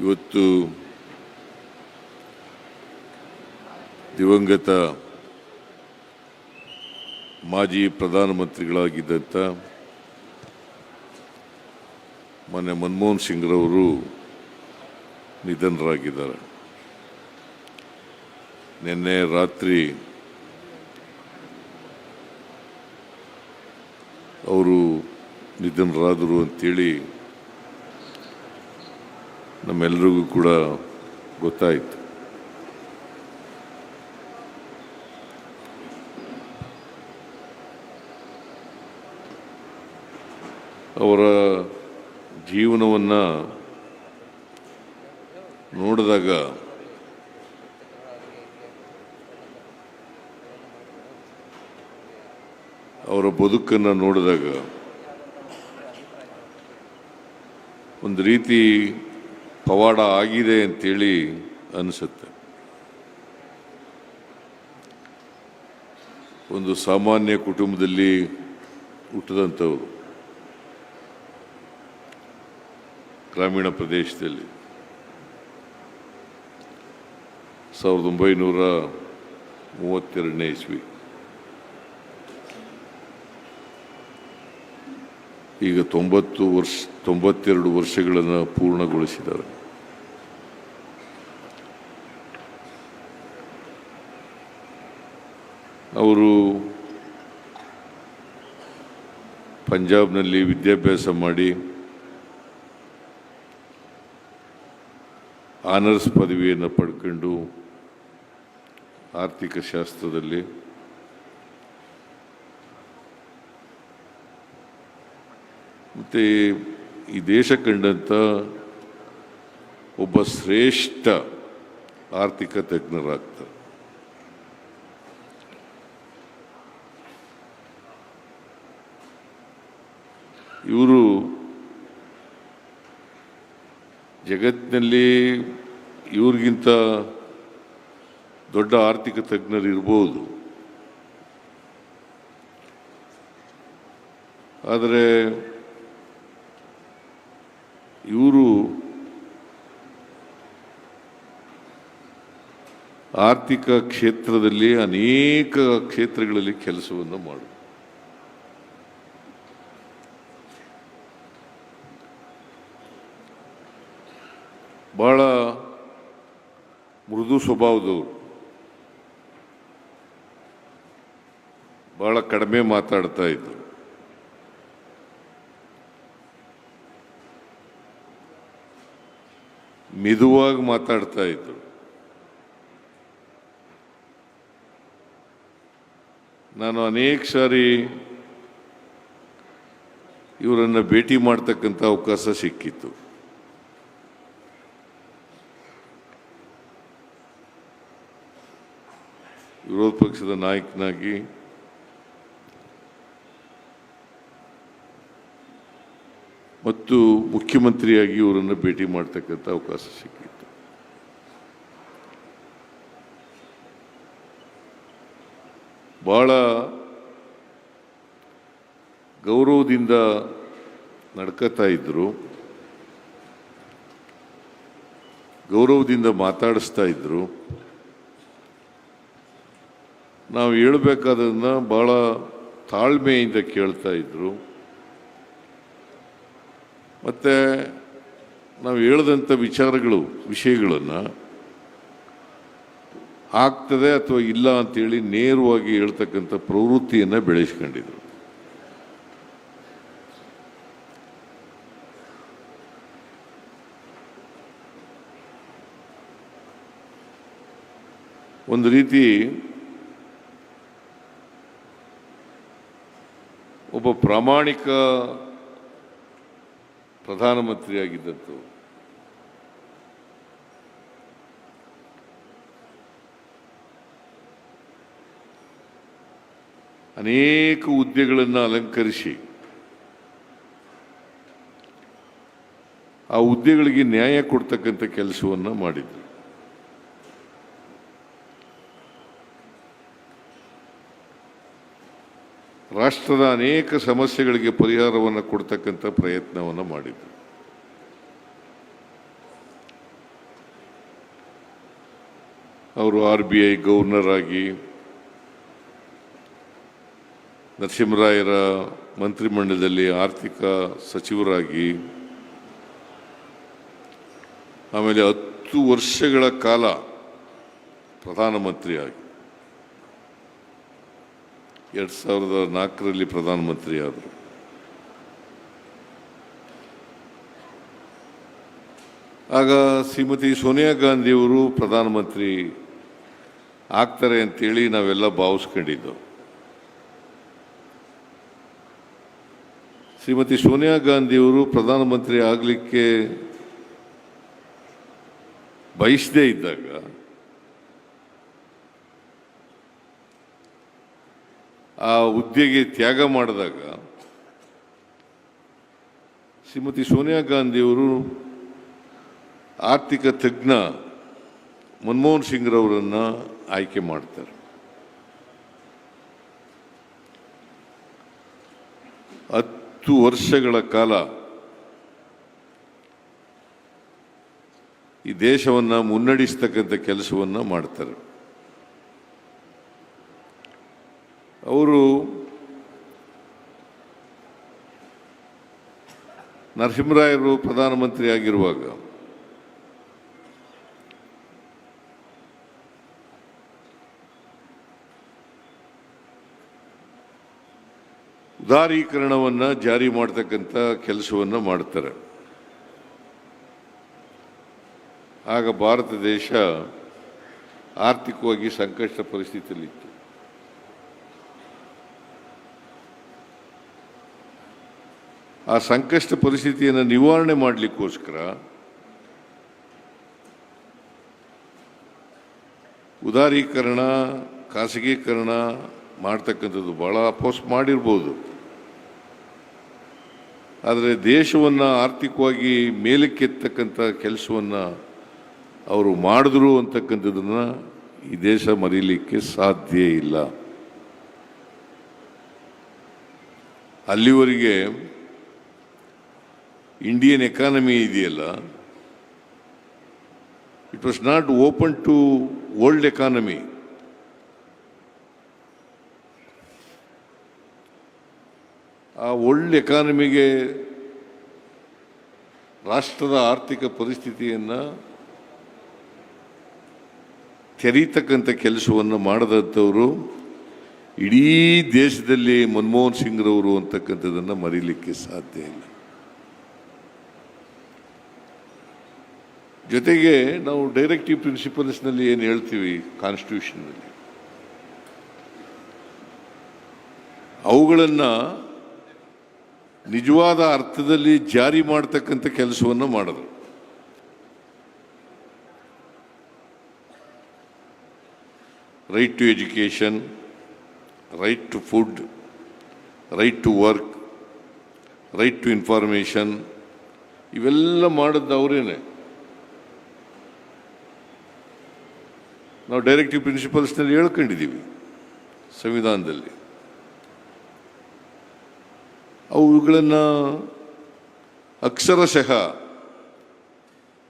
ಇವತ್ತು ದಿವಂಗತ ಮಾಜಿ ಪ್ರಧಾನಮಂತ್ರಿಗಳಾಗಿದ್ದಂಥ ಮೊನ್ನೆ ಮನಮೋಹನ್ ಸಿಂಗ್ರವರು ನಿಧನರಾಗಿದ್ದಾರೆ. ನಿನ್ನೆ ರಾತ್ರಿ ಅವರು ನಿಧನರಾದರು ಅಂತೇಳಿ ನಮ್ಮೆಲ್ಲರಿಗೂ ಕೂಡ ಗೊತ್ತಾಯಿತು. ಅವರ ಜೀವನವನ್ನು ನೋಡಿದಾಗ ಅವರ ಬದುಕನ್ನು ನೋಡಿದಾಗ ಒಂದು ರೀತಿ ಪವಾಡ ಆಗಿದೆ ಅಂತೇಳಿ ಅನಿಸುತ್ತೆ. ಒಂದು ಸಾಮಾನ್ಯ ಕುಟುಂಬದಲ್ಲಿ ಹುಟ್ಟಿದಂಥವ್ರು ಗ್ರಾಮೀಣ ಪ್ರದೇಶದಲ್ಲಿ ಸಾವಿರದ ಒಂಬೈನೂರ ಮೂವತ್ತೆರಡನೇ ಇಸ್ವಿ. ಈಗ ತೊಂಬತ್ತು ವರ್ಷ, ತೊಂಬತ್ತೆರಡು ವರ್ಷಗಳನ್ನು ಪೂರ್ಣಗೊಳಿಸಿದ್ದಾರೆ. ಅವರು ಪಂಜಾಬ್ನಲ್ಲಿ ವಿದ್ಯಾಭ್ಯಾಸ ಮಾಡಿ ಆನರ್ಸ್ ಪದವಿಯನ್ನು ಪಡ್ಕೊಂಡು ಆರ್ಥಿಕ ಶಾಸ್ತ್ರದಲ್ಲಿ ಮತ್ತು ಈ ದೇಶ ಕಂಡಂಥ ಒಬ್ಬ ಶ್ರೇಷ್ಠ ಆರ್ಥಿಕ ತಜ್ಞರಾಗ್ತಾರೆ. ಇವರು ಜಗತ್ತಿನಲ್ಲಿ ಇವ್ರಿಗಿಂತ ದೊಡ್ಡ ಆರ್ಥಿಕ ತಜ್ಞರು ಇರ್ಬೋದು ಆದರೆ ಇವರು ಆರ್ಥಿಕ ಕ್ಷೇತ್ರದಲ್ಲಿ ಅನೇಕ ಕ್ಷೇತ್ರಗಳಲ್ಲಿ ಕೆಲಸವನ್ನು ಮಾಡು ಬಹಳ ಮೃದು ಸ್ವಭಾವದವರು ಭಾಳ ಕಡಿಮೆ ಮಾತಾಡ್ತಾ ಇದ್ರು. ಮಿದುವಾಗಿ ಮಾತಾಡ್ತಾ ಇದ್ರು. ನಾನು ಅನೇಕ ಸಾರಿ ಇವರನ್ನು ಭೇಟಿ ಮಾಡ್ತಕ್ಕಂಥ ಅವಕಾಶ ಸಿಕ್ಕಿತ್ತು. ವಿರೋಧ ಪಕ್ಷದ ನಾಯಕನಾಗಿ ಮತ್ತು ಮುಖ್ಯಮಂತ್ರಿಯಾಗಿ ಇವರನ್ನು ಭೇಟಿ ಮಾಡ್ತಕ್ಕಂಥ ಅವಕಾಶ ಸಿಕ್ಕಿತ್ತು. ಬಹಳ ಗೌರವದಿಂದ ನಡ್ಕೋತಾ ಇದ್ದರು ಗೌರವದಿಂದ ಮಾತಾಡಿಸ್ತಾ ಇದ್ರು. ನಾವು ಹೇಳಬೇಕಾದನ್ನ ಭಾಳ ತಾಳ್ಮೆಯಿಂದ ಕೇಳ್ತಾ ಇದ್ರು. ಮತ್ತು ನಾವು ಹೇಳ್ದಂಥ ವಿಚಾರಗಳು, ವಿಷಯಗಳನ್ನು ಆಗ್ತದೆ ಅಥವಾ ಇಲ್ಲ ಅಂತೇಳಿ ನೇರವಾಗಿ ಹೇಳ್ತಕ್ಕಂಥ ಪ್ರವೃತ್ತಿಯನ್ನು ಬೆಳೆಸ್ಕೊಂಡಿದ್ರು. ಒಂದು ರೀತಿ ಒಬ್ಬ ಪ್ರಾಮಾಣಿಕ ಪ್ರಧಾನಮಂತ್ರಿಯಾಗಿದ್ದದ್ದು ಅನೇಕ ಹುದ್ದೆಗಳನ್ನು ಅಲಂಕರಿಸಿ ಆ ಹುದ್ದೆಗಳಿಗೆ ನ್ಯಾಯ ಕೊಡ್ತಕ್ಕಂಥ ಕೆಲಸವನ್ನು ಮಾಡಿದ್ರು. ರಾಷ್ಟ್ರದ ಅನೇಕ ಸಮಸ್ಯೆಗಳಿಗೆ ಪರಿಹಾರವನ್ನು ಕೊಡ್ತಕ್ಕಂಥ ಪ್ರಯತ್ನವನ್ನು ಮಾಡಿದರು. ಅವರು ಆರ್ ಬಿ ಐ ಗವರ್ನರ್ ಆಗಿ, ನರಸಿಂಹರಾಯರ ಮಂತ್ರಿಮಂಡಲದಲ್ಲಿ ಆರ್ಥಿಕ ಸಚಿವರಾಗಿ, ಆಮೇಲೆ ಹತ್ತು ವರ್ಷಗಳ ಕಾಲ ಪ್ರಧಾನಮಂತ್ರಿಯಾಗಿ. ಎರಡು ಸಾವಿರದ ನಾಲ್ಕರಲ್ಲಿ ಪ್ರಧಾನಮಂತ್ರಿ ಆದರು. ಆಗ ಶ್ರೀಮತಿ ಸೋನಿಯಾ ಗಾಂಧಿಯವರು ಪ್ರಧಾನಮಂತ್ರಿ ಆಗ್ತಾರೆ ಅಂತೇಳಿ ನಾವೆಲ್ಲ ಭಾವಿಸ್ಕೊಂಡಿದ್ದು. ಶ್ರೀಮತಿ ಸೋನಿಯಾ ಗಾಂಧಿಯವರು ಪ್ರಧಾನಮಂತ್ರಿ ಆಗಲಿಕ್ಕೆ ಬಯಸದೇ ಇದ್ದಾಗ ಆ ಹುದ್ದೆಗೆ ತ್ಯಾಗ ಮಾಡಿದಾಗ ಶ್ರೀಮತಿ ಸೋನಿಯಾ ಗಾಂಧಿಯವರು ಆರ್ಥಿಕ ತಜ್ಞ ಮನಮೋಹನ್ ಸಿಂಗ್ರವರನ್ನು ಆಯ್ಕೆ ಮಾಡ್ತಾರೆ. ಹತ್ತು ವರ್ಷಗಳ ಕಾಲ ಈ ದೇಶವನ್ನು ಮುನ್ನಡೆಸ್ತಕ್ಕಂಥ ಕೆಲಸವನ್ನು ಮಾಡ್ತಾರೆ. ಅವರು ನರಸಿಂಹರಾಯರು ಪ್ರಧಾನಮಂತ್ರಿ ಆಗಿರುವಾಗ ಉದಾರೀಕರಣವನ್ನು ಜಾರಿ ಮಾಡ್ತಕ್ಕಂಥ ಕೆಲಸವನ್ನು ಮಾಡ್ತಾರೆ. ಆಗ ಭಾರತ ದೇಶ ಆರ್ಥಿಕವಾಗಿ ಸಂಕಷ್ಟ ಪರಿಸ್ಥಿತಿಯಲ್ಲಿತ್ತು. ಆ ಸಂಕಷ್ಟ ಪರಿಸ್ಥಿತಿಯನ್ನು ನಿವಾರಣೆ ಮಾಡಲಿಕ್ಕೋಸ್ಕರ ಉದಾರೀಕರಣ, ಖಾಸಗೀಕರಣ ಮಾಡ್ತಕ್ಕಂಥದ್ದು ಭಾಳ ಅಪೋಸ್ ಮಾಡಿರ್ಬೋದು. ಆದರೆ ದೇಶವನ್ನು ಆರ್ಥಿಕವಾಗಿ ಮೇಲಕ್ಕೆತ್ತಕ್ಕಂಥ ಕೆಲಸವನ್ನು ಅವರು ಮಾಡಿದ್ರು ಅಂತಕ್ಕಂಥದ್ದನ್ನು ಈ ದೇಶ ಮರೀಲಿಕ್ಕೆ ಸಾಧ್ಯ ಇಲ್ಲ. ಅಲ್ಲಿವರೆಗೆ ಇಂಡಿಯನ್ ಎಕಾನಮಿ ಇದೆಯಲ್ಲ it was not open to world economy ಆ ವರ್ಲ್ಡ್ ಎಕಾನಮಿಗೆ ರಾಷ್ಟ್ರದ ಆರ್ಥಿಕ ಪರಿಸ್ಥಿತಿಯನ್ನು ತೆರೀತಕ್ಕಂಥ ಕೆಲಸವನ್ನು ಮಾಡದಂಥವರು ಇಡೀ ದೇಶದಲ್ಲಿ ಮನಮೋಹನ್ ಸಿಂಗ್ರವರು ಅಂತಕ್ಕಂಥದ್ದನ್ನು ಮರೀಲಿಕ್ಕೆ ಸಾಧ್ಯ ಇಲ್ಲ. ಜೊತೆಗೆ ನಾವು ಡೈರೆಕ್ಟಿವ್ ಪ್ರಿನ್ಸಿಪಲ್ಸ್ನಲ್ಲಿ ಏನು ಹೇಳ್ತೀವಿ ಕಾನ್ಸ್ಟಿಟ್ಯೂಷನ್ನಲ್ಲಿ ಅವುಗಳನ್ನು ನಿಜವಾದ ಅರ್ಥದಲ್ಲಿ ಜಾರಿ ಮಾಡ್ತಕ್ಕಂಥ ಕೆಲಸವನ್ನು ಮಾಡಿದ್ರು. Right to education right to food right to work right to information ಇವೆಲ್ಲ ಮಾಡಿದ್ದು ನಾವು ಡೈರೆಕ್ಟಿವ್ ಪ್ರಿನ್ಸಿಪಲ್ಸ್ನಲ್ಲಿ ಹೇಳ್ಕೊಂಡಿದ್ದೀವಿ ಸಂವಿಧಾನದಲ್ಲಿ. ಅವುಗಳನ್ನು ಅಕ್ಷರಶಃ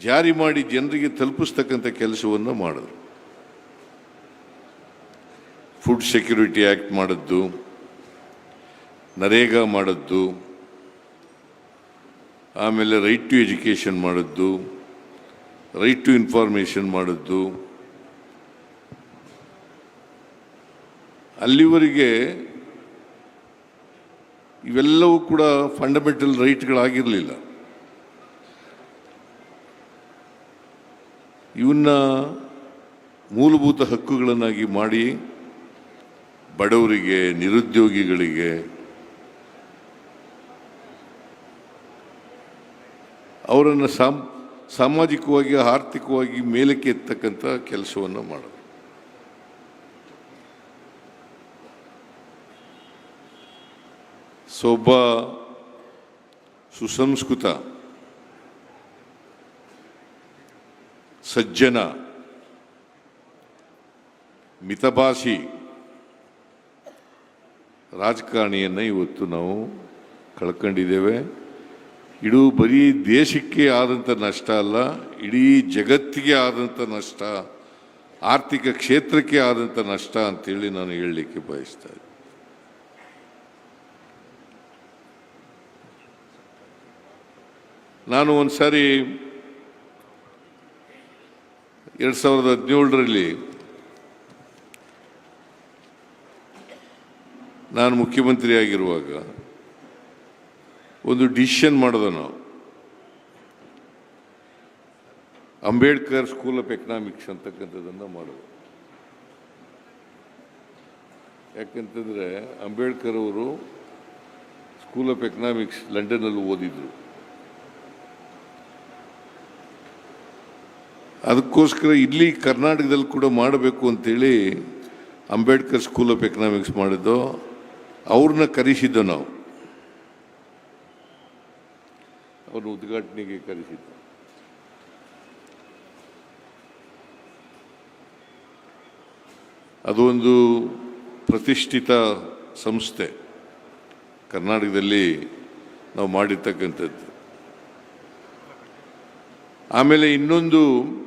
ಜಾರಿ ಮಾಡಿ ಜನರಿಗೆ ತಲುಪಿಸ್ತಕ್ಕಂಥ ಕೆಲಸವನ್ನು ಮಾಡಿದ್ರು. ಫುಡ್ ಸೆಕ್ಯೂರಿಟಿ ಆ್ಯಕ್ಟ್ ಮಾಡಿದ್ದು, ನರೇಗಾ ಮಾಡಿದ್ದು, ಆಮೇಲೆ ರೈಟ್ ಟು ಎಜುಕೇಷನ್ ಮಾಡಿದ್ದು, ರೈಟ್ ಟು ಇನ್ಫಾರ್ಮೇಷನ್ ಮಾಡಿದ್ದು ಅಲ್ಲಿವರೆಗೆ ಇವೆಲ್ಲವೂ ಕೂಡ ಫಂಡಮೆಂಟಲ್ ರೈಟ್ಗಳಾಗಿರಲಿಲ್ಲ ಇವನ್ನ ಮೂಲಭೂತ ಹಕ್ಕುಗಳನ್ನಾಗಿ ಮಾಡಿ ಬಡವರಿಗೆ, ನಿರುದ್ಯೋಗಿಗಳಿಗೆ, ಅವರನ್ನು ಸಾಮ್, ಸಾಮಾಜಿಕವಾಗಿ, ಆರ್ಥಿಕವಾಗಿ ಮೇಲಕ್ಕೆ ಎತ್ತಕ್ಕಂಥ ಕೆಲಸವನ್ನು ಮಾಡೋದು. ಸೊ ಸುಸಂಸ್ಕೃತ ಸಜ್ಜನ ಮಿತಭಾಷಿ ರಾಜಕಾರಣಿಯನ್ನು ಇವತ್ತು ನಾವು ಕಳ್ಕೊಂಡಿದ್ದೇವೆ. ಇಡೂ ಬರೀ ದೇಶಕ್ಕೆ ಆದಂಥ ನಷ್ಟ ಅಲ್ಲ, ಇಡೀ ಜಗತ್ತಿಗೆ ಆದಂಥ ನಷ್ಟ, ಆರ್ಥಿಕ ಕ್ಷೇತ್ರಕ್ಕೆ ಆದಂಥ ನಷ್ಟ ಅಂತೇಳಿ ನಾನು ಹೇಳಲಿಕ್ಕೆ ಬಯಸ್ತಾ ಇದ್ದೀನಿ. ನಾನು ಒಂದು ಸಾರಿ ಎರಡು ಸಾವಿರದ ಹದಿನೇಳರಲ್ಲಿ ನಾನು ಮುಖ್ಯಮಂತ್ರಿ ಆಗಿರುವಾಗ ಒಂದು ಡಿಸಿಷನ್ ಮಾಡಿದೆ ನಾವು. ಅಂಬೇಡ್ಕರ್ ಸ್ಕೂಲ್ ಆಫ್ ಎಕನಾಮಿಕ್ಸ್ ಅಂತಕ್ಕಂಥದ್ದನ್ನು ಮಾಡೋದು ಯಾಕಂತಂದರೆ ಅಂಬೇಡ್ಕರ್ ಅವರು ಸ್ಕೂಲ್ ಆಫ್ ಎಕನಾಮಿಕ್ಸ್ ಲಂಡನ್ನಲ್ಲಿ ಓದಿದ್ರು. ಅದಕ್ಕೋಸ್ಕರ ಇಲ್ಲಿ ಕರ್ನಾಟಕದಲ್ಲಿ ಕೂಡ ಮಾಡಬೇಕು ಅಂತೇಳಿ ಅಂಬೇಡ್ಕರ್ ಸ್ಕೂಲ್ ಆಫ್ ಎಕನಾಮಿಕ್ಸ್ ಮಾಡಿದ್ದು. ಅವ್ರನ್ನ ಕರೆಸಿದ್ದು ನಾವು. ಅವ್ರನ್ನ ಉದ್ಘಾಟನೆಗೆ ಕರೆಸಿದ್ದು. ಅದು ಒಂದು ಪ್ರತಿಷ್ಠಿತ ಸಂಸ್ಥೆ. ಕರ್ನಾಟಕದಲ್ಲಿ ನಾವು ಮಾಡಿರ್ತಕ್ಕಂಥದ್ದು. ಆಮೇಲೆ ಇನ್ನೊಂದು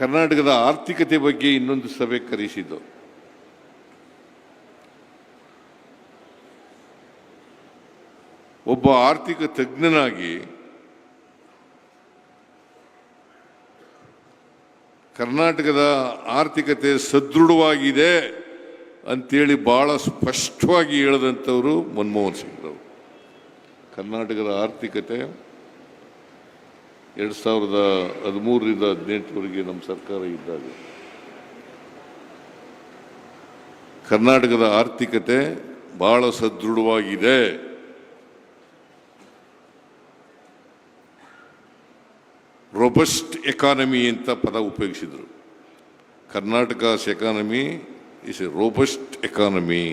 ಕರ್ನಾಟಕದ ಆರ್ಥಿಕತೆ ಬಗ್ಗೆ ಇನ್ನೊಂದು ಸಭೆ ಕರೆಸಿದ್ದು. ಒಬ್ಬ ಆರ್ಥಿಕ ತಜ್ಞನಾಗಿ ಕರ್ನಾಟಕದ ಆರ್ಥಿಕತೆ ಸದೃಢವಾಗಿದೆ ಅಂತೇಳಿ ಬಹಳ ಸ್ಪಷ್ಟವಾಗಿ ಹೇಳಿದಂಥವರು ಮನಮೋಹನ್ ಸಿಂಗ್ರವರು. ಕರ್ನಾಟಕದ ಆರ್ಥಿಕತೆ ಎರಡು ಸಾವಿರದ ಹದಿಮೂರರಿಂದ ಹದಿನೆಂಟರವರೆಗೆ ನಮ್ಮ ಸರ್ಕಾರ ಇದ್ದಾಗ ಕರ್ನಾಟಕದ ಆರ್ಥಿಕತೆ ಬಹಳ ಸದೃಢವಾಗಿದೆ. ರೊಬಸ್ಟ್ ಎಕಾನಮಿ ಅಂತ ಪದ ಉಪಯೋಗಿಸಿದರು. Karnataka's economy is a robust economy